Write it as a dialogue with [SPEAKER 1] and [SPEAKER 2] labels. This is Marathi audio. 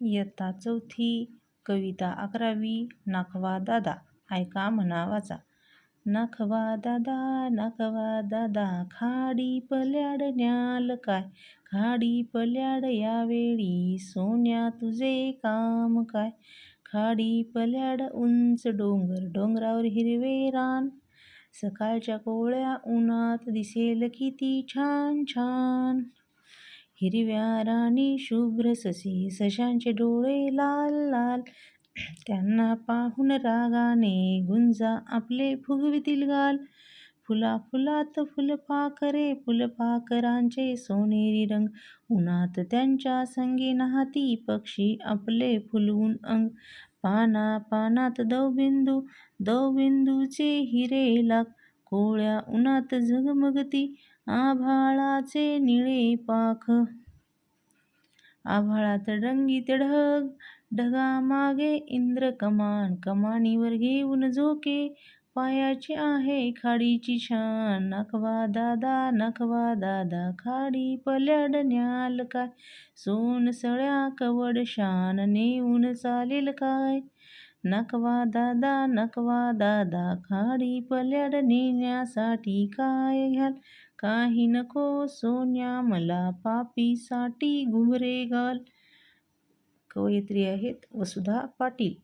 [SPEAKER 1] इयत्ता चौथी कविता अकरावी नाखवा दादा ऐका म्हणा वाचा. नाखवा दादा नाखवा दादा खाडी पल्याड न्याल काय? खाडी पल्याड यावेळी सोन्या तुझे काम काय? खाडी पल्याड उंच डोंगर डोंगरावर हिरवे रान. सकाळच्या कोवळ्या उन्हात दिसेल किती छान छान. हिरव्या राणी शुभ्र ससी सशांचे डोळे लाल लाल. त्यांना पाहून रागाने गुंजा आपले फुगवितील गाल. फुला फुलात फुलपाखरे फुलपाखरांचे सोनेरी रंग. उन्हात त्यांच्या संगी नाहती पक्षी आपले फुलवून अंग. पाना पानात दवबिंदू दवबिंदूचे हिरे लाग. कोवळ्या उन्हात झगमगती आभाळाचे निळे पाख. आभाळात रंगीत ढग ढगामागे इंद्र कमान कमानीवर घेऊन झोके. पायाची आहे खाडीची शान नखवा दादा नखवा दादा खाडी पल्याड न्याल काय? सोनसळ्या कवड शान नेऊन चालेल काय? नकवा दादा नकवा दादा खाडी पल्याड नेण्यासाठी काय घ्याल काही नको सोन्या मला पापीसाठी घुमरे घाल. कवयित्री आहेत वसुधा पाटील.